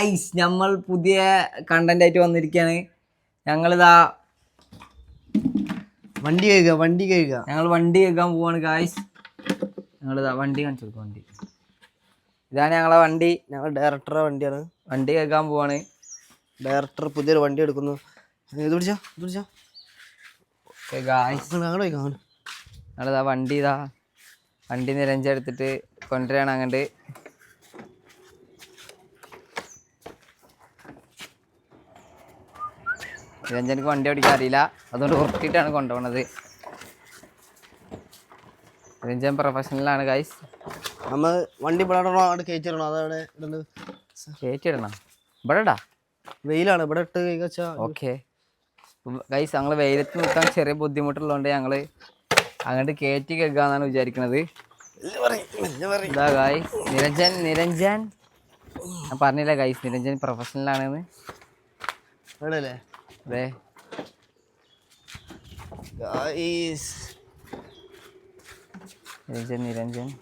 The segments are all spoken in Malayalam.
ഗായ്സ് നമ്മൾ പുതിയ കണ്ടന്റ് ആയിട്ട് വന്നിരിക്കുകയാണ് ഞങ്ങളിതാ വണ്ടി കഴുകുക വണ്ടി കഴുകുക ഞങ്ങൾ വണ്ടി കഴുകാൻ പോവാണ് ഗായ്സ് ഞങ്ങളിതാ വണ്ടി കാണിച്ചു കൊടുക്കും വണ്ടി. ഇതാണ് ഞങ്ങളെ വണ്ടി. ഞങ്ങൾ ഡയറക്ടറുടെ വണ്ടിയാണ്. വണ്ടി കേൾക്കാൻ പോവാണ്. ഡയറക്ടർ പുതിയൊരു വണ്ടി എടുക്കുന്നു. ഇത് പിടിച്ചാ ഇത് പിടിച്ചാ. ഗായ്സ് ഞങ്ങൾ കാണും ഞങ്ങളിതാ വണ്ടി ഇതാ വണ്ടി നിരഞ്ചെടുത്തിട്ട് കൊണ്ടുവരികയാണ് അങ്ങോട്ട് നിരഞ്ജനക്ക് വണ്ടി ഓടിക്കാൻ അറിയില്ല. അതുകൊണ്ട് ഉറക്കിയിട്ടാണ് കൊണ്ടുപോകുന്നത് നിരഞ്ജൻ പ്രൊഫഷണലാണ് ഗൈസ് നമ്മൾ വണ്ടി ഇവിടെ ഇടണോ അവിടെ കയറ്റിടണോ അതവിടെ ഇടുന്നത് കയറ്റിടണം ഇവിടെ ഇടാ. വെയിലാണ്. ഇവിടെ ഇട്ട് ഓക്കെ ഗൈസ് ഞങ്ങൾ വെയിലത്ത് നിൽക്കാൻ ചെറിയ ബുദ്ധിമുട്ടുള്ളതുകൊണ്ട് ഞങ്ങൾ അങ്ങോട്ട് കയറ്റി കേൾക്കാന്നാണ് വിചാരിക്കുന്നത് ഇതാ ഗൈസ് നിരഞ്ജൻ നിരഞ്ജൻ. ഞാൻ പറഞ്ഞില്ല ഗൈസ് നിരഞ്ജൻ പ്രൊഫഷണലാണെന്ന് ഇവിടെ ഗായ്സ് നിരഞ്ജൻ നിരഞ്ജൻ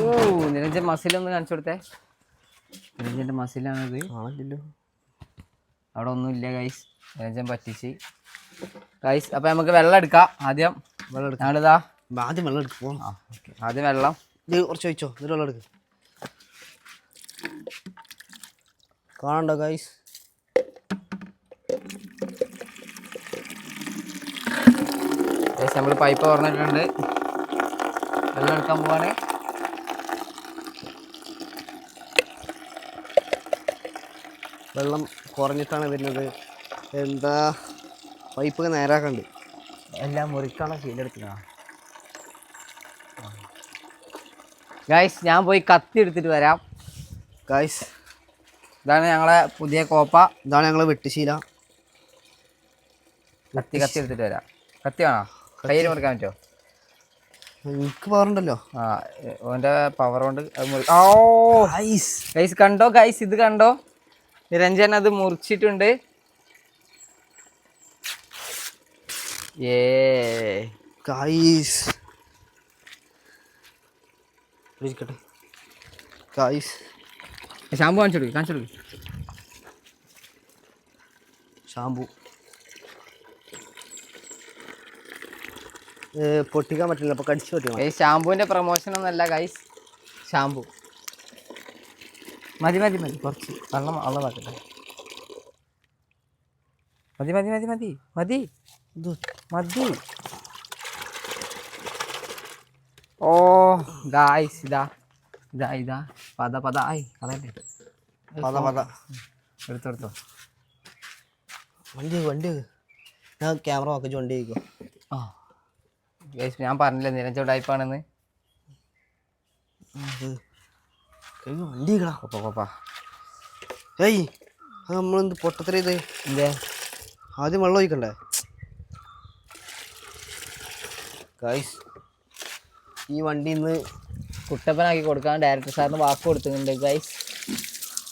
ഓ നിരഞ്ജൻ മസിലൊന്ന് കാണിച്ചു കൊടുത്തേ. നിരഞ്ജന്റെ മസിലാണിത് ആണല്ലോ. അവിടെ ഒന്നുമില്ല ഗൈസ് നിരഞ്ജൻ പറ്റിച്ച്. ഗൈസ് അപ്പൊ നമുക്ക് വെള്ളം എടുക്കാം ആദ്യം. വെള്ളം എടുക്കാം. ഞങ്ങളിതാ ആദ്യം വെള്ളം എടുക്കും ആദ്യം വെള്ളം. ഇത് കുറച്ച് വെച്ചോ എന്നിട്ട് വെള്ളം എടുക്ക്. കാണണ്ടോ ഗൈസ് നമ്മൾ പൈപ്പ് തുറന്നിട്ടുണ്ട് വെള്ളം എടുക്കാൻ പോവാണ്. വെള്ളം കുറഞ്ഞിട്ടാണ് വരുന്നത്. എന്താ? പൈപ്പൊക്കെ നേരാക്കണ്ട്. എല്ലാം മുറിക്കാനുള്ള ശീലെടുക്കുന്ന ഗൈസ് ഞാൻ പോയി കത്തി എടുത്തിട്ട് വരാം. ഗായ്സ് ഇതാണ് ഞങ്ങളെ പുതിയ കോപ്പ. ഇതാണ് ഞങ്ങൾ വെട്ടിശീല. കത്തി കത്തി എടുത്തിട്ട് വരാം. കത്തി വേണോ? കയ്യിൽ മുറിക്കാൻ പറ്റുമോ? എനിക്ക് പവറുണ്ടല്ലോ ആ ഓന്റെ ഓന്റെ പവർ കൊണ്ട് ഓ! ഗൈസ് ഗൈസ് കണ്ടോ? ഗൈസ് ഇത് കണ്ടോ? നിരഞ്ജൻ അത് മുറിച്ചിട്ടുണ്ട്. ഏ. ഗൈസ് ഗൈസ് ഷാമ്പു കാണിച്ചു കൊടുക്ക് കാണിച്ചു കൊടുക്ക് ഷാമ്പു പൊട്ടിക്കാൻ പറ്റില്ല അപ്പോൾ കടിച്ചു പറ്റിക്കണം ഈ ഷാമ്പുവിന്റെ പ്രൊമോഷൻ ഒന്നല്ല ഗൈസ് ഷാമ്പു മതി മതി മതി കുറച്ച് വെള്ളം വെള്ളം വെക്കട്ടെ മതി മതി മതി മതി. മതി മതി. ഓ ഗായ്സ് ഇതാ ഇതാ ഇതാ. പത പത ആയി അതല്ലേ പത പത എടുത്തെടുത്തോ എടുത്തോ വണ്ടി വണ്ടി. ഞാൻ ക്യാമറ നോക്കിച്ച് വണ്ടി കഴിക്കോ ആ ഞാൻ പറഞ്ഞില്ല നിരഞ്ജൻ ടൈപ്പാണെന്ന്. വണ്ടി കൊപ്പ ഏയ് അത് നമ്മളെന്ത് പൊട്ടത്തര ഇത്? എന്തേ? ആദ്യം വെള്ളം ഒഴിക്കണ്ടേ? ഈ വണ്ടി ഇന്ന് കുട്ടപ്പനാക്കി കൊടുക്കാൻ ഡയറക്ടർ സാറിന് വാക്ക് കൊടുത്തിട്ടുണ്ട് ഗൈസ്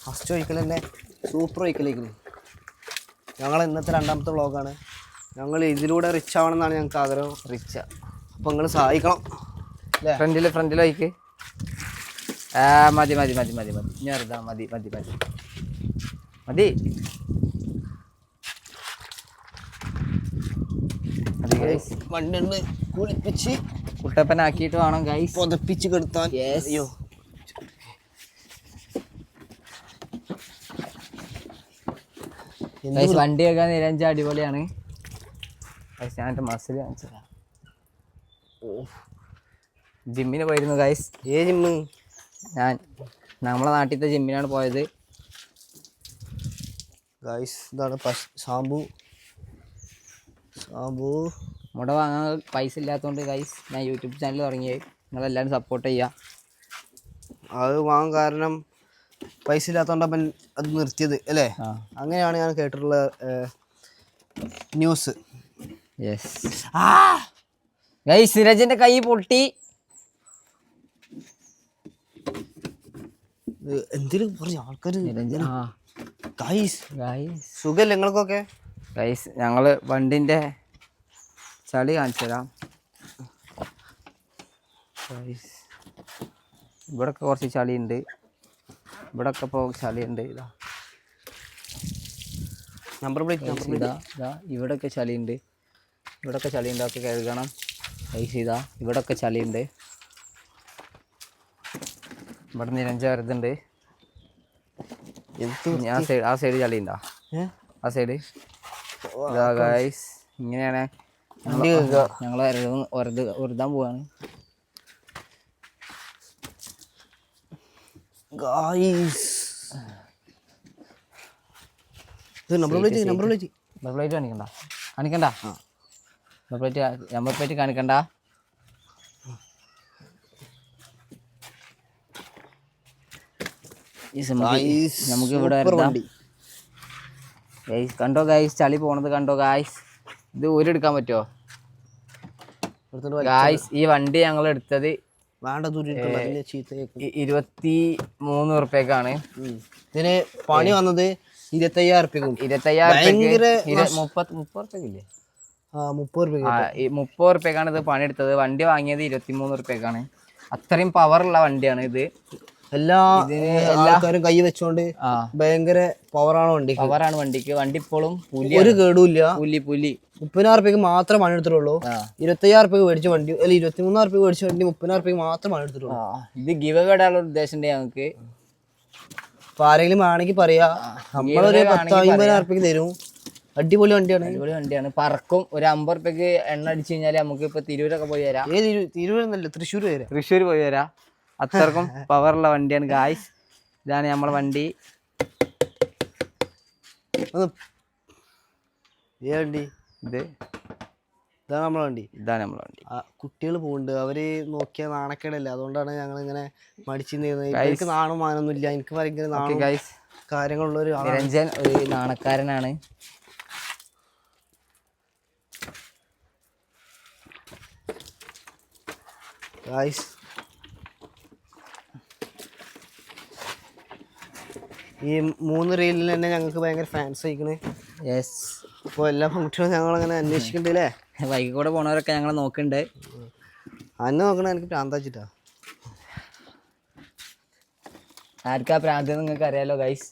ഫസ്റ്റ് ഒഴിക്കൽ തന്നെ സൂപ്പർ ഒഴിക്കലേക്കുന്നു ഞങ്ങൾ ഇന്നത്തെ രണ്ടാമത്തെ വ്ളോഗാണ് ഞങ്ങൾ ഇതിലൂടെ റിച്ച് ആവണമെന്നാണ് ഞങ്ങൾക്ക് ആഗ്രഹം. റിച്ച് അപ്പോൾ നിങ്ങൾ സഹായിക്കണം. അല്ലേ ഫ്രണ്ടിൽ വയ്ക്ക് ആ മതി മതി മതി മതി മതി. ഞാൻ അറിയാം മതി മതി മതി. മതി. വണ്ടി കുളിപ്പിച്ച് കുട്ടപ്പനാക്കിയിട്ട് വേണം ഗൈസ് പുതപ്പിച്ച് കെടുത്താൻ. Yes. അയ്യോ. ഗൈസ് വണ്ടി വെക്കാൻ നിരഞ്ച അടിപൊളിയാണ്. ഗൈസ് ഞാൻ എന്റെ മസിൽ കാണിച്ചതാ. ജിമ്മിന് പോയിരുന്നു ഗൈസ് ഏ ജിമ്മ് ഞാൻ നമ്മളെ നാട്ടിലത്തെ ജിമ്മിനാണ് പോയത്. ഗൈസ് ഇതാണ് പശ് സാമ്പു ഷാമ്പു. മുട വാങ്ങാൻ പൈസ ഇല്ലാത്തതുകൊണ്ട് ഗൈസ് ഞാൻ യൂട്യൂബ് ചാനൽ തുടങ്ങിയത് നിങ്ങളെല്ലാവരും സപ്പോർട്ട് ചെയ്യുക അത് വാങ്ങാൻ കാരണം പൈസ ഇല്ലാത്തതുകൊണ്ട് അപ്പം അത് നിർത്തിയത് അല്ലേ? അങ്ങനെയാണ് ഞാൻ കേട്ടിട്ടുള്ള ന്യൂസ് യെസ് ഗൈസ് സിരജിന്റെ കൈ പൊട്ടി. എന്തിനും കുറച്ച് ആൾക്കാർ ഗൈസ് സുഖല്ലേ നിങ്ങൾക്കൊക്കെ? ഗൈസ് ഞങ്ങൾ വണ്ടിന്റെ ചളി കാണിച്ചു തരാം ഇവിടൊക്കെ കുറച്ച് ചളിയുണ്ട്. ഇവിടൊക്കെ ഇപ്പോൾ ചളിയുണ്ട്. ഇതാ. നമ്പർ പ്ലേറ്റ് നമ്പർ ഇതാ ഇതാ ഇവിടൊക്കെ ചളിയുണ്ട്. ഇവിടൊക്കെ ചളിയുണ്ട് അതൊക്കെ കഴുകണം. ഐസ് ഇതാ ഇവിടൊക്കെ ചളിയുണ്ട്. ഇവിടെ നിരഞ്ജ വരുന്നുണ്ട് ഉണ്ട് ഇനി ആ സൈഡ് ആ സൈഡ് ചളിയുണ്ടോ? ആ സൈഡ്? ഇതാ ഗൈസ് ഇങ്ങനെയാണ്. ഞങ്ങൾ വെറുതെ പോവാണ്. Guys number plate number plate number plate കാണിക്കണ്ട. കാണിക്കണ്ട? നമ്പർ പ്ലേറ്റ് നമ്പർ പ്ലേറ്റ് കാണിക്കണ്ട? നമുക്ക് ഗായ്സ് ഇവിടെ കണ്ടോ ഗൈസ് ചളി പോണത് കണ്ടോ ഗായ്സ് ഇത് ഊരെടുക്കാൻ പറ്റുമോ ഗായ്സ് ഈ വണ്ടി ഞങ്ങൾ എടുത്തത് ഇരുപത്തി മൂന്ന് ഉറുപ്പ്യക്കാണ്. ഇതിന് പണി വന്നത് ഇരുപത്തയ്യായിരം റുപ്യക്കും ഇരുപത്തയ്യായിരം ഉറുപ്പ്യക്ക് മുപ്പത് മുപ്പത് ഉറുപ്പ്യക്കില്ലേ മുപ്പത് ഉറുപ്പ്യക്കാണ് ഇത് പണി എടുത്തത് വണ്ടി വാങ്ങിയത് ഇരുപത്തി മൂന്ന് ഉറുപ്പ്യക്കാണ്. അത്രയും പവറുള്ള വണ്ടിയാണ് ഇത്. എല്ലാ എല്ലാവരും കൈ വെച്ചോണ്ട് ഭയങ്കര പവറാണ് വണ്ടി പവറാണ് വണ്ടിക്ക്. വണ്ടി ഇപ്പോഴും പുലി ഒരു കേടുമില്ല പുലി പുലി. മുപ്പതിനായിരം റുപ്യക്ക് മാത്രം പണി എടുത്തിട്ടുള്ളൂ. ഇരുപത്തയ്യായിരം റുപ്യക്ക് മേടിച്ച വണ്ടി അല്ല ഇരുപത്തിമൂന്നായിരം റുപ്യക്ക് മേടിച്ച വണ്ടി മുപ്പതിനായിരം റുപ്യക്ക് മാത്രം പണി എടുത്തിട്ടുള്ളൂ. ഇത് ഗിവ് ഇടാനുള്ള ഉദ്ദേശം ഞങ്ങൾക്ക്? അപ്പൊ ആരെങ്കിലും ആണെങ്കിൽ പറയാ. നമ്മളൊരു പത്ത് അമ്പതിനായിരം റുപ്യക്ക് തരും. അടിപൊളി വണ്ടിയാണ്. അടിപൊളി വണ്ടിയാണ്. പറക്കും. ഒരു അമ്പത് റുപ്യക്ക് എണ്ണ അടിച്ചു കഴിഞ്ഞാൽ നമുക്ക് ഇപ്പൊ തിരൂരൊക്കെ പോയി വരാം. ഏത് തിരു- തൃശ്ശൂർ വരെ തൃശ്ശൂർ പോയി വരാം. അത്രക്കും പവറുള്ള വണ്ടിയാണ് ഗായ്സ് ഇതാണ് നമ്മളെ വണ്ടി. ഏ വണ്ടി? ഇത്. ഇതാണ് നമ്മളെ വണ്ടി. ഇതാണ് നമ്മളെ വണ്ടി. കുട്ടികൾ പോകുന്നുണ്ട് അവർ നോക്കിയ നാണക്കേടല്ല? അതുകൊണ്ടാണ് ഞങ്ങൾ ഇങ്ങനെ മടിച്ചു എനിക്ക് നാണും മാനൊന്നും ഇല്ല. എനിക്ക് ഭയങ്കര നാണും കാര്യങ്ങളുള്ള ഒരു നിരഞ്ജൻ ഒരു നാണക്കാരനാണ്. ഗായ്സ് ഈ മൂന്ന് റീലിൽ തന്നെ ഞങ്ങൾക്ക് ഭയങ്കര ഫാൻസ് ആയിക്കണ് യെസ് അപ്പോൾ എല്ലാ ഞങ്ങൾ അങ്ങനെ അന്വേഷിക്കണ്ടല്ലേ വൈകി കൂടെ പോണവരൊക്കെ ഞങ്ങൾ നോക്കുന്നുണ്ട് അന്ന് നോക്കണ എനിക്ക് പ്രാന്താച്ചിട്ടാ ആർക്കാ പ്രാന്തം നിങ്ങൾക്ക് അറിയാലോ ഗൈസ്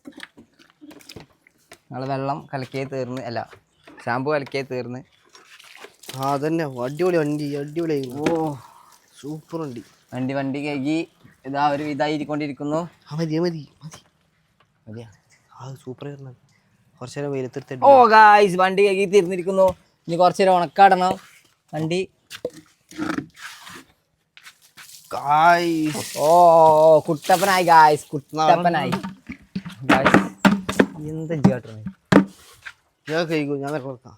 ഞങ്ങൾ വെള്ളം കലക്കിയേ തീർന്ന്. അല്ല ഷാമ്പു കലക്കിയേ തീർന്ന്. ആ അതന്നെ. അടിപൊളി വണ്ടി അടിപൊളി ഓ. സൂപ്പർ വണ്ടി. വണ്ടി വണ്ടി കഴുകി ഇതാ ഒരു ഇതായിരിക്കൊണ്ടിരിക്കുന്നു. മതി മതി മതി. മതിയാ ആ സൂപ്പർ ആയിരുന്നു. കുറച്ച് നേരം വെയിലത്തെടുത്ത് ഓ ഗായ്സ് വണ്ടി കഴുകി തിരിഞ്ഞിരിക്കുന്നു ഇനി കുറച്ച് നേരം ഉണക്കാടണം. വണ്ടി. ഗായ്സ് ഓ കുട്ടപ്പനായി ഗായ്സ് കുട്ടപ്പനായി. ഗായ്സ് എന്താ ചേട്ടൻ ഞാൻ കഴിക്കും ഞാൻ കൊടുക്കാം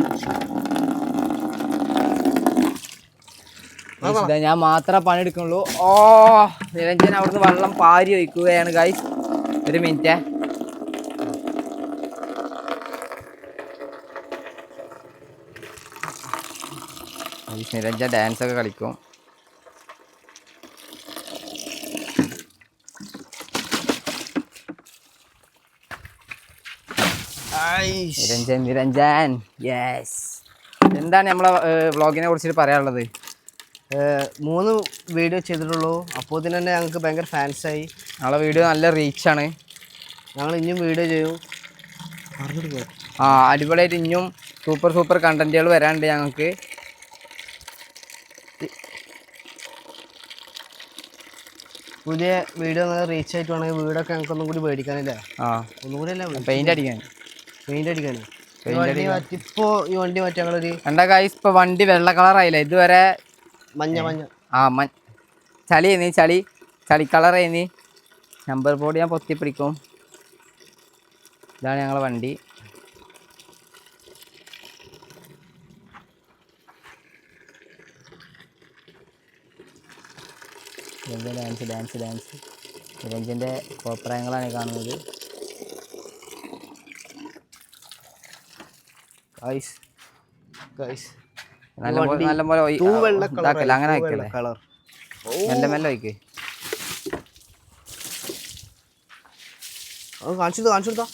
ഇതാ ഞാൻ മാത്രമേ പണിയെടുക്കുള്ളൂ ഓ നിരഞ്ജൻ അവിടുന്ന് വെള്ളം പാരി വയ്ക്കുകയാണ് ഗായ് ഒരു മിനിറ്റേ. നിരഞ്ജൻ ഡാൻസ് ഒക്കെ കളിക്കും. നിരഞ്ജൻ നിരഞ്ജൻ. യെസ് എന്താണ് നമ്മളെ വ്ളോഗിനെ കുറിച്ചിട്ട് പറയാനുള്ളത്? മൂന്ന് വീഡിയോ ചെയ്തിട്ടുള്ളൂ. അപ്പോൾ തന്നെ ഞങ്ങൾക്ക് ഭയങ്കര ഫാൻസായി ഞങ്ങളെ വീഡിയോ നല്ല റീച്ചാണ് ഞങ്ങൾ ഇനിയും വീഡിയോ ചെയ്യും. ആ അടിപൊളിയായിട്ട് ഇനിയും സൂപ്പർ സൂപ്പർ കണ്ടന്റുകൾ വരാനുണ്ട് ഞങ്ങൾക്ക്. പുതിയ വീഡിയോ നല്ല റീച്ച് ആയിട്ട് വേണമെങ്കിൽ വീടൊക്കെ ഞങ്ങൾക്ക് ഒന്നും കൂടി മേടിക്കാനില്ല? ആ. ഒന്നും കൂടി അല്ല പെയിന്റ് അടിക്കാൻ. പെയിന്റ് അടിക്കാൻ. ഇപ്പോൾ ഈ വണ്ടി മാറ്റി ഞങ്ങളൊരു എന്താ കാര്യം ഇപ്പോൾ വണ്ടി വെള്ള കളറായില്ല ഇതുവരെ മഞ്ഞ മഞ്ഞ. ആ മ ചളി ചെയ്യുന്നീ ചളി. ചളി കളർ ചെയ്യുന്നീ നമ്പർ ബോർഡ് ഞാൻ പൊത്തി പിടിക്കും ഇതാണ് ഞങ്ങളെ വണ്ടി. നിരഞ്ജൻ ഡാൻസ് ഡാൻസ് ഡാൻസ് ഇവഞ്ചിന്റെ കോപ്രായങ്ങളാണ് കാണുന്നത്. ഗൈസ് ഗൈസ് നല്ല പോലെ നല്ല പോലെ ഒയ്- തൂവെള്ള ഇതാക്കല്ല അങ്ങനെ വയ്ക്കല്ലേ കളർ. മെല്ലെ മെല്ലെ വയ്ക്കേ അത് കാണിച്ചു കാണിച്ചു കൊടുത്താ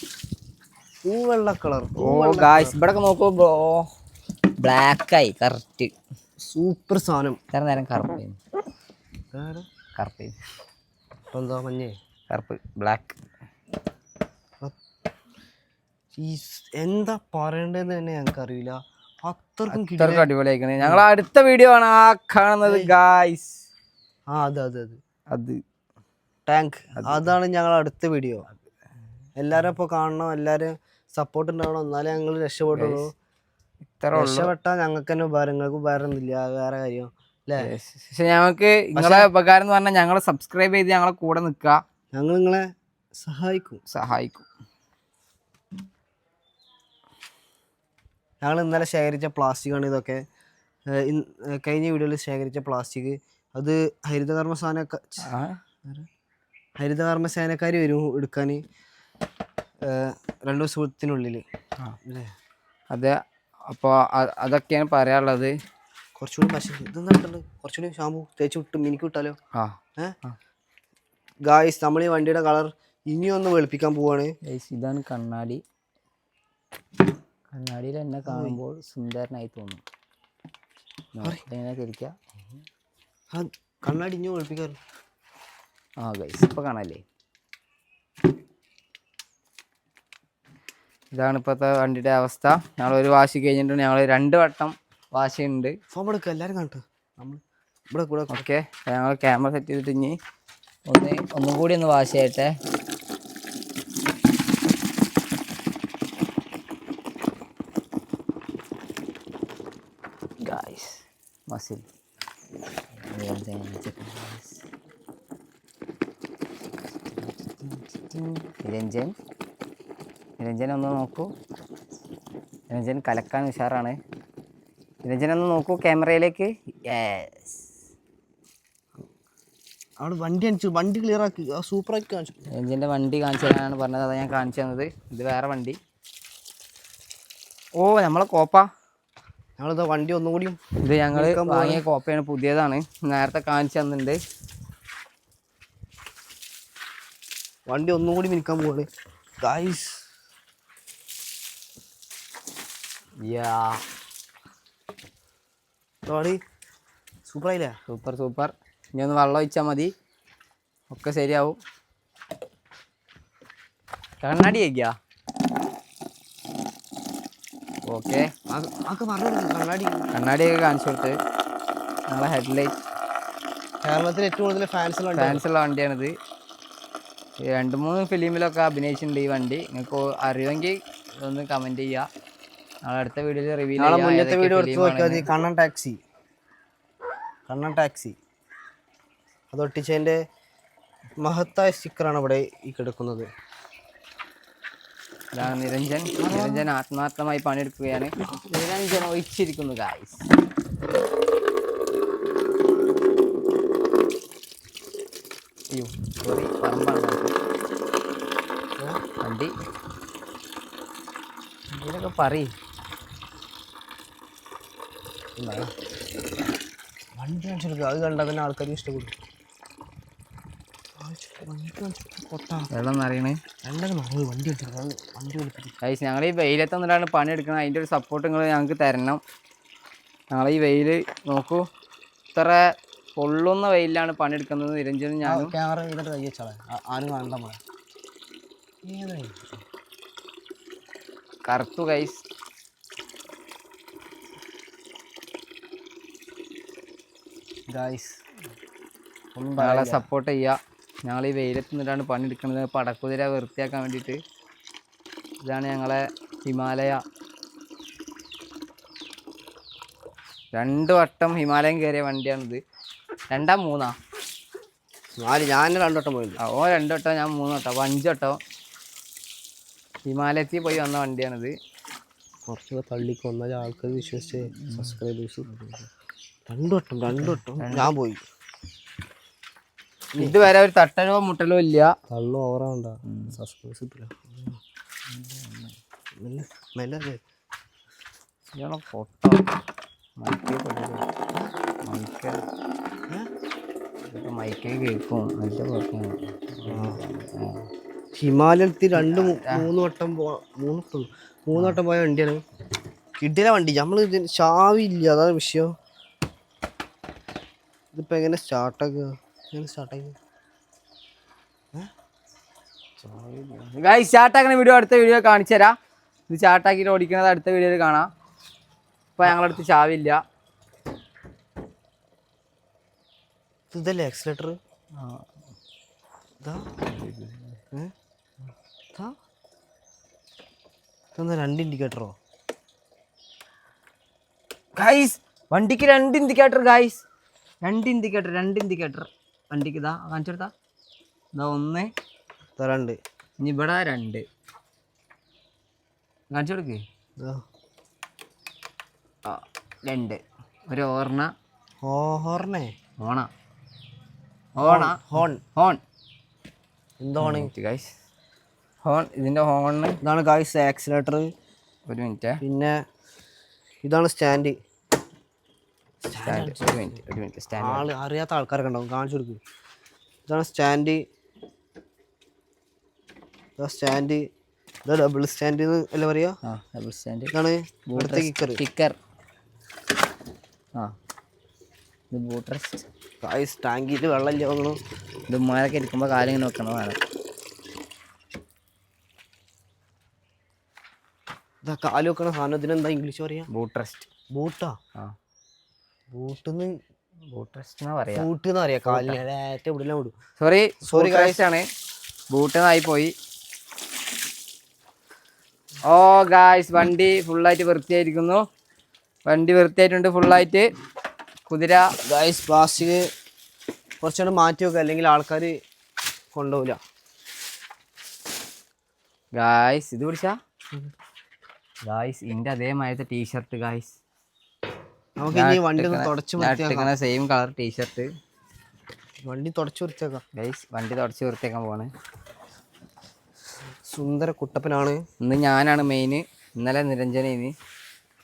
പൂവെള്ള കളർ. ഓ ഗായ്സ് ഇവിടെ നോക്കൂ ബ്രോ ബ്ലാക്ക് ആയി കറക്റ്റ് സൂപ്പർ സാധനം. ഇത്ര നേരം കറുപ്പ് എന്താ മഞ്ഞേ? കറുപ്പ് ബ്ലാക്ക് ഈ സ് എന്താ പറയേണ്ടതെന്ന് തന്നെ ഞങ്ങൾക്ക് അറിയില്ല അത്രക്കും അടിപൊളിയായിക്കണേ. ഞങ്ങൾ അടുത്ത വീഡിയോ ആണ് ആ കാണുന്നത് ഗായ്സ് ആ അതെ അതെ അതെ. അത്. ടാങ്ക് അതാണ് ഞങ്ങൾ അടുത്ത വീഡിയോ എല്ലാരും ഇപ്പൊ കാണണം എല്ലാരും സപ്പോർട്ട് ഉണ്ടാവണം എന്നാലേ ഞങ്ങൾ രക്ഷപ്പെട്ടുള്ളൂ. ഇത്ര രക്ഷപ്പെട്ടാൽ ഞങ്ങൾക്ക് തന്നെ ഉപകാരം നിങ്ങൾക്ക് ഉപകാരം ഒന്നുമില്ല വേറെ കാര്യം. അല്ലേ? പക്ഷെ ഞങ്ങൾക്ക് നിങ്ങളെ ഉപകാരം എന്ന് പറഞ്ഞാൽ ഞങ്ങളെ സബ്സ്ക്രൈബ് ചെയ്ത് ഞങ്ങളെ കൂടെ നിൽക്കുക ഞങ്ങൾ നിങ്ങളെ സഹായിക്കും. സഹായിക്കും. ഞങ്ങൾ ഇന്നലെ ശേഖരിച്ച പ്ലാസ്റ്റിക് ആണ് ഇതൊക്കെ. കഴിഞ്ഞ വീഡിയോയിൽ ശേഖരിച്ച പ്ലാസ്റ്റിക് അത് ഹരിതകർമ്മ സേന ആ, ഹരിതകർമ്മ സേനക്കാർ വരും എടുക്കാൻ. രണ്ട് ദിവസത്തിനുള്ളിൽ അതെ. അപ്പോൾ അതൊക്കെയാണ് പറയാനുള്ളത്. കുറച്ചുകൂടി പശ ഇതെന്താ കുറച്ചുകൂടി ഷാമ്പു തേച്ച് വിട്ടും മിനിക്ക് വിട്ടാലോ. ഗായ്സ് നമ്മൾ ഈ വണ്ടിയുടെ കളർ ഇനിയൊന്ന് വെളുപ്പിക്കാൻ പോവാണ്. ഇതാണ് കണ്ണാടി. കണ്ണാടിയിൽ എന്നെ കാണുമ്പോൾ സുന്ദരനായി തോന്നും. എങ്ങനെ തിരിക്കുക ആ കണ്ണാടി ആ ഗൈസ് ഇപ്പൊ കാണാല്ലേ? ഇതാണ് ഇപ്പോഴത്തെ വണ്ടിയുടെ അവസ്ഥ. ഞങ്ങൾ ഒരു വാശി കഴിഞ്ഞിട്ടുണ്ട്. ഞങ്ങൾ രണ്ട് വട്ടം വാശിയുണ്ട്. ഫോം എടുക്കുക എല്ലാവരും നമ്മൾ ഇവിടെ കൂടെ ഓക്കെ ഞങ്ങൾ ക്യാമറ സെറ്റ് ചെയ്തിട്ട് ഇനി ഒന്ന് ഒന്നും കൂടി ഒന്ന് വാശ് ചെയ്യട്ടെ ഗായ്സ് guys. നിരഞ്ജൻ നിരഞ്ജൻ ഒന്ന് നോക്കൂ. നിരഞ്ജൻ കലക്കാൻ ഉഷാറാണ്. നിരഞ്ജൻ ഒന്ന് നോക്കൂ ക്യാമറയിലേക്ക്. യെസ് അവിടെ വണ്ടി കാണിച്ചു. വണ്ടി ക്ലിയർ ആക്കി. സൂപ്പർ ആക്കി കാണിച്ചു. നിരഞ്ജന്റെ വണ്ടി കാണിച്ചു തരാനാണ് പറഞ്ഞത്. അതാണ് ഞാൻ കാണിച്ചു തന്നത്. ഇത് വേറെ വണ്ടി. ഓ നമ്മളെ കോപ്പ. ഞങ്ങളിതാ വണ്ടി ഒന്നും കൂടിയും ഇത് ഞങ്ങൾ വാങ്ങിയ കോപ്പയാണ് പുതിയതാണ്. നേരത്തെ കാണിച്ചു തന്നിട്ടുണ്ട്. വണ്ടി ഒന്നും കൂടി മിനിക്കാൻ പോവാണ്. ഗായ്സ് സൂപ്പർ ആയില്ലേ സൂപ്പർ സൂപ്പർ. ഇനി ഒന്ന് വെള്ളം ഒഴിച്ചാൽ മതി. ഒക്കെ ശരിയാവും. കണ്ണാടി കഴിക്കാ? ഓക്കെ കണ്ണാടിയൊക്കെ കാണിച്ചു കൊടുത്ത്. നമ്മളെ ഹെഡ്ലൈറ്റ് കേരളത്തിൽ ഏറ്റവും കൂടുതൽ ഫാൻസ് ഉള്ള ഫാൻസ് ഉള്ള വണ്ടിയാണിത്. രണ്ട് മൂന്ന് ഫിലിമിലൊക്കെ അഭിനയിച്ചിട്ടുണ്ട് ഈ വണ്ടി. നിങ്ങൾക്ക് അറിയുമെങ്കിൽ ഒന്ന് കമന്റ് ചെയ്യുക നാളെ അടുത്ത വീഡിയോയിൽ റിവ്യൂ നാളെ മുന്നത്തെ വീഡിയോ എടുത്ത് നോക്കിയാൽ മതി. കണ്ണൻ ടാക്സി കണ്ണൻ ടാക്സി അത് ഒട്ടിച്ചതിന്റെ മഹത്തായ സ്റ്റിക്കറാണ് ഇവിടെ ഈ കിടക്കുന്നത്. നിരഞ്ജൻ. നിരഞ്ജൻ ആത്മാർത്ഥമായി പണിയെടുക്കുകയാണ്. നിരഞ്ജൻ ഒഴിച്ചിരിക്കുന്നു ഗായ്സ് അയ്യോ. വണ്ടി. ഇതിലൊക്കെ പറയും. വണ്ടി കാണിച്ചെടുക്കുക. അത് കണ്ടാൽ തന്നെ ആൾക്കാർ ഇഷ്ടപ്പെടും. വെള്ളം നിറയണേ. വണ്ടി വണ്ടി ഞങ്ങൾ ഈ വെയിലത്ത് വന്നിട്ടാണ് പണി എടുക്കുന്നത് അതിന്റെ ഒരു സപ്പോർട്ട് നിങ്ങൾ ഞങ്ങൾക്ക് തരണം. ഞങ്ങൾ ഈ വെയിൽ നോക്കൂ. ഇത്ര പൊള്ളുന്ന വെയിലാണ് പണിയെടുക്കുന്നത് നിരഞ്ജനും ഞാനും. ക്യാമറ ചെയ്തിട്ട് കൈ വെച്ചാളെ. ആരും കാണണ്ട കറുത്തു ഗായ്സ് ഞങ്ങളെ സപ്പോർട്ട് ചെയ്യുക ഞങ്ങൾ ഈ വെയിലത്ത് നിന്നിട്ടാണ് പണിയെടുക്കുന്നത് പടക്കുതിര വൃത്തിയാക്കാൻ വേണ്ടിയിട്ട്. ഇതാണ് ഞങ്ങളെ ഹിമാലയ. രണ്ട് വട്ടം ഹിമാലയം കയറിയ വണ്ടിയാണിത്. രണ്ടാ മൂന്നാ? നാല്. ഞാൻ രണ്ടു വട്ടം ആ, ഓ രണ്ടു വട്ടം ഞാൻ മൂന്ന് വട്ടം. അപ്പോൾ അഞ്ച് വട്ടം ഹിമാലയത്തിൽ പോയി വന്ന വണ്ടിയാണിത്. കുറച്ചുകൂടെ തള്ളിക്ക് ഒന്നാൽ ആൾക്കാർ വിശ്വസിച്ച് സബ്സ്ക്രൈബേഴ്സ് രണ്ടു വട്ടം രണ്ടു വട്ടം. ഞാൻ പോയി. ഇതുവരെ ഒരു തട്ടലോ മുട്ടലോ ഇല്ല. തള്ളോ. ഇയാളെ മൈക്കേ മൈക്ക കേൾക്കും. കുഴപ്പമാണ് ഹിമാലയത്തിൽ രണ്ട് മൂന്ന് വട്ടം പോ മൂന്ന് വട്ടം മൂന്ന് വട്ടം പോയ വണ്ടിയാണ്. കിട്ടിയ വണ്ടി. നമ്മൾ ചാവില്ല അതാണ് വിഷയം. ഇതിപ്പോ എങ്ങനെ സ്റ്റാർട്ടാക്കുക ഗൈസ് സ്റ്റാർട്ടാക്കുന്ന വീഡിയോ അടുത്ത വീഡിയോ കാണിച്ചു തരാം. ഇത് സ്റ്റാർട്ടാക്കിയിട്ട് ഓടിക്കുന്നത് അടുത്ത വീഡിയോയിൽ കാണാം. ഇപ്പൊ ഞങ്ങളടുത്ത് ചാവില്ല. ഇതല്ലേ എക്സലേറ്റർ ഇതെന്താ രണ്ട് ഇൻഡിക്കേറ്ററോ ഗൈസ് വണ്ടിക്ക് രണ്ട് ഇൻഡിക്കേറ്റർ ഗൈസ് രണ്ട് ഇൻഡിക്കേറ്റർ രണ്ട് ഇൻഡിക്കേറ്റർ വണ്ടിക്ക് ഇതാ കാണിച്ചെടുത്താ. ഇതാ ഒന്ന്. ഇതാ രണ്ട്. ഇനി ഇവിടെ രണ്ട്. കാണിച്ചു കൊടുക്ക്. രണ്ട്. ഒരു ഓർണ. ഓർണേ ഓണ. ഓണ. Horn horn. എന്താണ് ഗൈസ് ഹോൺ ഇതിന്റെ ഹോണ് ഇതാണ് ഗൈസ് ആക്സിലേറ്റർ ഒരു മിനിറ്റ്. പിന്നെ ഇതാണ് സ്റ്റാൻഡ് സ്റ്റാൻഡ് ഒരു മിനിറ്റ് ഒരു മിനിറ്റ് സ്റ്റാൻഡ് ആൾ അറിയാത്ത ആൾക്കാരൊക്കെ ഉണ്ടാവും കാണിച്ചു കൊടുക്കും. ഇതാണ് സ്റ്റാൻഡ്. ഇതാ സ്റ്റാൻഡ്. ഇതാ ഡബിൾ സ്റ്റാൻഡ് എന്ന് അല്ലേ പറയാ? ആ ഡബിൾ സ്റ്റാൻഡ്. ഇതാണ് ഇവിടുത്തെ കിക്കർ കിക്കർ ആ. ഇത് ബൂട്ട് റെസ്റ്റ് ഗായ്സ് ടാങ്കിയിൽ വെള്ളമില്ല തോന്നുന്നു. ഇത് ഉമ്മാരൊക്കെ ഇരിക്കുമ്പോൾ കാലം ഇങ്ങനെ വെക്കണതാണ് ഇതാ കാൽ വെക്കണ സാധനം. ഇതിനെന്താ ഇംഗ്ലീഷ് പറയാ? ബൂട്ട് റെസ്റ്റ് ബൂട്ടാ. ആ. ബൂട്ടെന്ന് ബൂട്ട് എന്നാ ബൂട്ട് പറയാ? കാലിന് ഏറ്റവും ഇവിടെ വിടും സോറി സോറി guys. ആണ്. ആയി പോയി. ഓ ഗായ്സ് വണ്ടി ഫുള്ളായിട്ട് വൃത്തിയായിരിക്കുന്നു. വണ്ടി വൃത്തിയായിട്ടുണ്ട് ഫുള്ളായിട്ട് കുതിര. ഗായ്സ് പ്ലാസ്റ്റിക് കുറച്ചുകൂടെ മാറ്റി വെക്കുക അല്ലെങ്കിൽ ആൾക്കാർ കൊണ്ടുപോകില്ല ഗായ്സ് ഇത് പിടിച്ചാ? ഗായ്സ് എന്റെ അതേമാതിരത്തെ ടീഷർട്ട് ഗായ്സ് നമുക്ക് ഇനി വണ്ടി തുടച്ചു വൃത്തിയാക്കാം. സെയിം കളർ ടീഷർട്ട് വണ്ടി തുടച്ചു വൃത്തിയാക്കാം. ഗൈസ് വണ്ടി തുടച്ചു വൃത്തിയാക്കാൻ പോവാണ്. സുന്ദര കുട്ടപ്പനാണ്. ഇന്ന് ഞാനാണ് മെയിൻ ഇന്നലെ നിരഞ്ജനേന്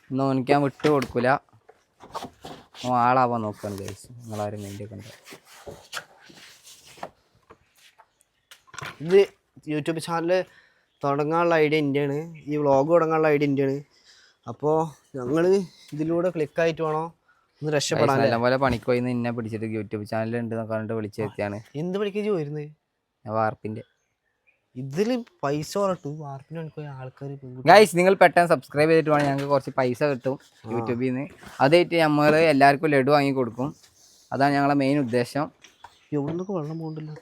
ഇന്ന് ഓനിക്കാൻ വിട്ടു കൊടുക്കൂല. ഓ ആളാവാൻ നോക്കുകയാണ് ഗൈസ് നിങ്ങളാരും മെയിന്റെ കണ്ട ഇത് യൂട്യൂബ് ചാനൽ തുടങ്ങാനുള്ള ഐഡിയ ഇന്ത്യയാണ്. ഈ വ്ളോഗ് തുടങ്ങാനുള്ള ഐഡിയ ഇന്ത്യയാണ്. അപ്പോൾ ഞങ്ങൾ ഇതിലൂടെ ക്ലിക്ക് ആയിട്ട് വേണോ? ഒന്ന് രക്ഷപ്പെടാൻ നല്ലപോലെ പണിക്ക് പോയി ഇന്നെ പിടിച്ചിട്ട് യൂട്യൂബ് ചാനൽ ഉണ്ട് എന്നൊക്കെ പറഞ്ഞിട്ട് വിളിച്ചു എന്ത് പഠിക്കാൻ വരുന്നത് ഞാൻ വാർപ്പിന്റെ ഇതിൽ പൈസ കുറട്ടു വാർപ്പിന് പണിക്ക് ആൾക്കാർ ഗൈസ് നിങ്ങൾ പെട്ടെന്ന് സബ്സ്ക്രൈബ് ചെയ്തിട്ട് വേണം. ഞങ്ങൾക്ക് കുറച്ച് പൈസ കിട്ടും യൂട്യൂബിൽ നിന്ന്. അതായിട്ട് നമ്മൾ എല്ലാവർക്കും ലഡു വാങ്ങി കൊടുക്കും. അതാണ് ഞങ്ങളെ മെയിൻ ഉദ്ദേശം. എവിടെ നിന്നൊക്കെ വെള്ളം പോകണ്ടല്ലോ?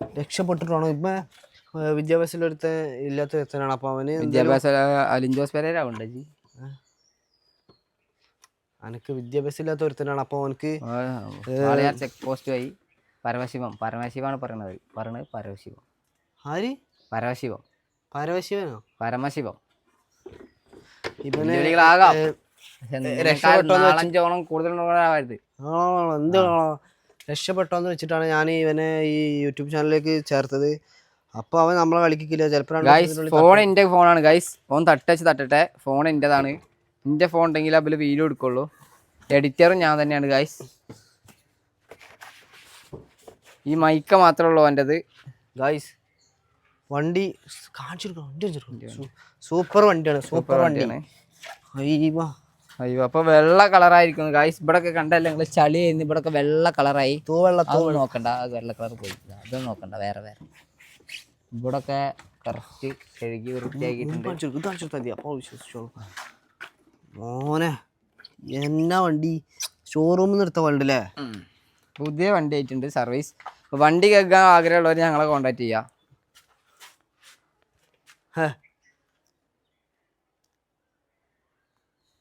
രക്ഷപ്പെട്ടിട്ടാണോ ഇപ്പം വിദ്യാഭ്യാസത്തിൽ ഒരുത്ത ഇല്ലാത്ത ഒരുത്തനാണ്. അപ്പൊ അവന് വിദ്യാഭ്യാസ അലിഞ്ചോസ് പെരേര ഉണ്ട് ജി. അനക്ക് വിദ്യാഭ്യാസം ഇല്ലാത്ത ഒരുത്തനാണ്. അപ്പൊ അവനക്ക് ചെക്ക് പോസ്റ്റ് ആയി പരമശിവം. പരമശിവാണ് പറയണത്. പറയണത് പരമശിവം. ആര്? പരമശിവം. പരമശിവനോ? പരമശിവം. ഇവന് കൂടുതലുള്ളവരാവരുത് ആണോ? എന്താണോ രക്ഷപ്പെട്ടോന്ന് വെച്ചിട്ടാണ് ഞാൻ ഇവനെ ഈ യൂട്യൂബ് ചാനലിലേക്ക് ചേർത്തത്. അപ്പോൾ അവൻ നമ്മളെ കളിക്കില്ല ചിലപ്പോഴാണ് ഗൈസ് ഫോൺ എന്റെ ഫോണാണ് ഗൈസ് ഫോൺ തട്ടച്ച് തട്ടട്ടെ. ഫോൺ എന്റേതാണ്. എന്റെ ഫോൺ ഉണ്ടെങ്കിൽ അതിൽ വീഡിയോ എടുക്കുള്ളൂ. എഡിറ്ററും ഞാൻ തന്നെയാണ് ഗൈസ് ഈ മൈക്ക മാത്രമേ ഉള്ളൂ എന്റെത് ഗൈസ് വണ്ടി കാണിച്ചെടുക്കണം. വണ്ടി കാണിച്ചെടുക്കണം. സൂപ്പർ വണ്ടിയാണ്. സൂപ്പർ വണ്ടി. വണ്ടിയാണ്. അയ്യോ അയ്യോ അപ്പോൾ വെള്ള കളറായിരിക്കുന്നു ഗൈസ് ഇവിടൊക്കെ കണ്ടല്ലേ നിങ്ങൾ ചളി ഇവിടൊക്കെ വെള്ള കളറായി. തൂവെള്ള തൂവ് നോക്കണ്ട. വെള്ള കളർ പോയി. അതൊന്നും നോക്കണ്ട. വേറെ വേറെ. ഇവിടൊക്കെ കറക്റ്റ് കഴുകി വൃത്തിയാക്കിയിട്ടുണ്ട്. മതി. അപ്പോൾ വിശ്വസിച്ചോളൂ. മോനെ എന്നാ വണ്ടി? ഷോറൂമിൽ നിന്ന് എടുത്ത വണ്ടി അല്ലേ പുതിയ വണ്ടി ആയിട്ടുണ്ട് സർവീസ് വണ്ടി കേൾക്കാൻ ആഗ്രഹമുള്ളവർ ഞങ്ങളെ കോണ്ടാക്ട് ചെയ്യാം.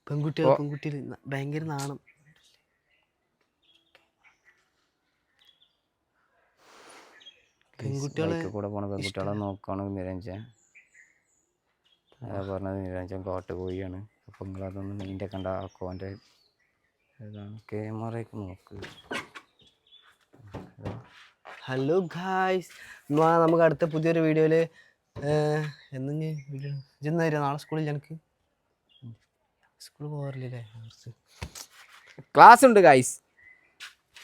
പെൺകുട്ടികൾ പെൺകുട്ടികൾ ഭയങ്കര നാണം. പെൺകുട്ടികളെ കൂടെ പോണ പെൺകുട്ടികളെ നോക്കുകയാണ് നിരഞ്ജൻ. അതാ പറഞ്ഞത് നിരഞ്ജൻ കോട്ട പോയാണ്. നിങ്ങൾ നിങ്ങളതൊന്ന് നീന്റെ കണ്ട ഇതാണ് ക്യാമറയൊക്കെ നോക്ക്. ഹലോ ഗായ്സ് എന്നാ നമുക്ക് അടുത്ത പുതിയൊരു വീഡിയോയിൽ എന്ന് വീഡിയോ നാളെ സ്കൂളിൽ എനിക്ക് സ്കൂളിൽ പോകാറില്ലേ ക്ലാസ് ഉണ്ട് ഗായ്സ്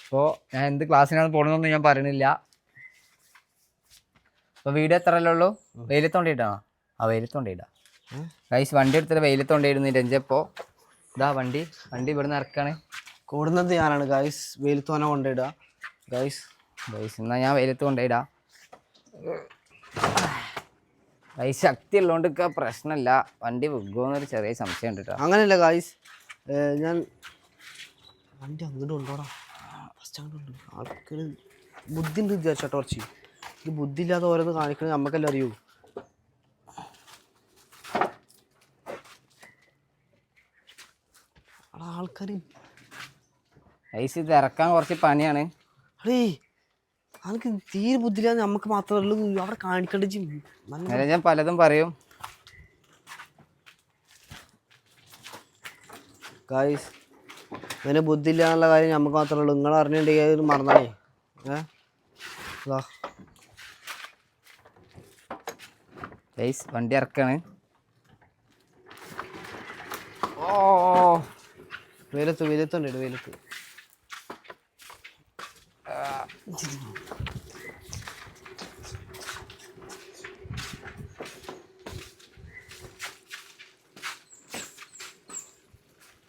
അപ്പോൾ ഞാൻ എന്ത് ക്ലാസ്സിനാണ് പോകണമെന്നൊന്നും ഞാൻ പറയണില്ല. അപ്പോൾ വീട് എത്രയല്ലേ ഉള്ളൂ വെയിലത്തോണ്ടിട്ടാണോ ആ വെയിലത്തോണ്ടിടാ? ഗൈസ് വണ്ടി എടുത്തിട്ട് വെയിലത്തോണ്ടിരുന്നു രഞ്ജപ്പോ ഇതാ വണ്ടി. വണ്ടി ഇവിടെ നിന്ന് ഇറക്കാണ് കൂടുന്നത് ഞാനാണ് ഗൈസ് വെയിലത്തോനെ കൊണ്ടിടുക ഗൈസ് ഗൈസ് എന്നാ ഞാൻ വെയിലത്ത് കൊണ്ടുപോയിടാം. ഗൈസ് ശക്തി ഉള്ളതുകൊണ്ട് പ്രശ്നമില്ല വണ്ടി വിൽക്കുമെന്നൊരു ചെറിയ സംശയം ഉണ്ട് കേട്ടോ അങ്ങനെയല്ല ഗൈസ് ഞാൻ വണ്ടി അങ്ങോട്ട് ഉണ്ടോടാ ഫസ്റ്റ് അങ്ങോട്ട് ആൾക്കാർ കുറച്ച്. ഇത് ബുദ്ധി ഇല്ലാതെ ഓരോന്ന് കാണിക്കണത് നമുക്കല്ലേ അറിയൂ. ആൾക്കാർ ഇത് ഇറക്കാൻ കുറച്ച് പണിയാണ്. അടേ അനക്ക് തീരെ ബുദ്ധിയില്ലാതെ നമുക്ക് മാത്രമേ ഉള്ളൂ. അവിടെ കാണിക്കേണ്ട ജി ഞാൻ പലതും പറയും. ഗായ്സ് ഇവന് ബുദ്ധി ഇല്ലാന്നുള്ള കാര്യം നമുക്ക് മാത്രമേ ഉള്ളൂ. നിങ്ങൾ അറിഞ്ഞിട്ടുണ്ടെങ്കിൽ മറന്നാണേ ഏ? ഗൈസ് വണ്ടി ഇറക്കാണ്. ഓ വെയിലത്ത് വെയിലത്തുണ്ട് വെയിലത്ത്.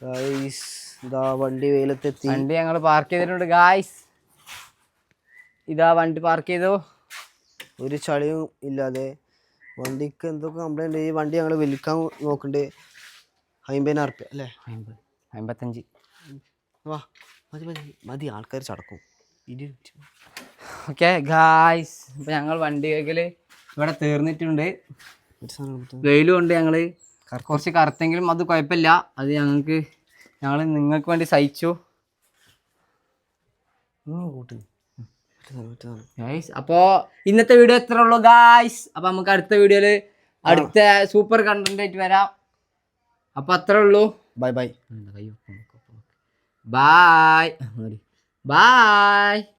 ഗായ്സ് ഇതാ വണ്ടി വെയിലത്തെത്തി. വണ്ടി ഞങ്ങൾ പാർക്ക് ചെയ്തിട്ടുണ്ട് ഗായ്സ് ഇതാ വണ്ടി പാർക്ക് ചെയ്തു. ഒരു ചളിയും ഇല്ലാതെ വണ്ടിക്ക് എന്തൊക്കെ കംപ്ലൈന്റ് ഈ വണ്ടി ഞങ്ങൾ വിൽക്കാൻ നോക്കുന്നുണ്ട് അമ്പതിനായിരം റുപ്യ അല്ലേ? അമ്പത് അമ്പത്തഞ്ച് വാ മതി മതി. മതി ആൾക്കാർ ചടക്കും. ഓക്കെ ഗായ്സ് ഇപ്പം ഞങ്ങൾ വണ്ടി കേക്കൽ ഇവിടെ തീർന്നിട്ടുണ്ട്. വെയിലും ഉണ്ട് ഞങ്ങൾ കുറച്ച് കറുത്തെങ്കിലും അത് കുഴപ്പമില്ല. അത് ഞങ്ങൾക്ക് ഞങ്ങൾ നിങ്ങൾക്ക് വേണ്ടി സഹിച്ചു. കൂട്ട് അപ്പോൾ ഇന്നത്തെ വീഡിയോ എത്ര ഉള്ളു ഗായ്സ് അപ്പൊ നമുക്ക് അടുത്ത വീഡിയോയിൽ അടുത്ത സൂപ്പർ കണ്ടന്റ് ആയിട്ട് വരാം. അപ്പൊ അത്രേ ഉള്ളൂ. Bye bye bye bye